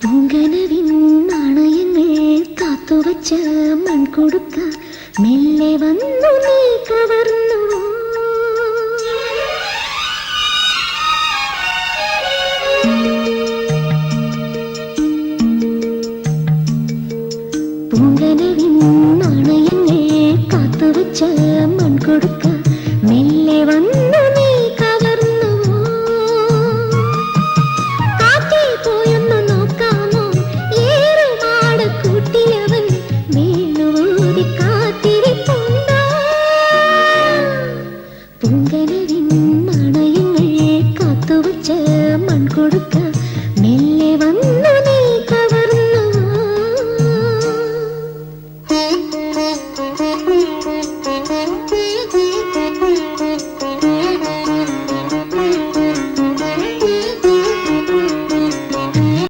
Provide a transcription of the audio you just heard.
പൂങ്കനവിൻ നാണയങ്ങൾ കാത്തുവച്ച മൺകൊടുക്ക മെല്ലെ വന്നു നീ കവർന്നു പൂങ്കനവിൻ നാണയങ്ങൾ കാത്തുവച്ച മൺകൊടുക്ക നിന്മ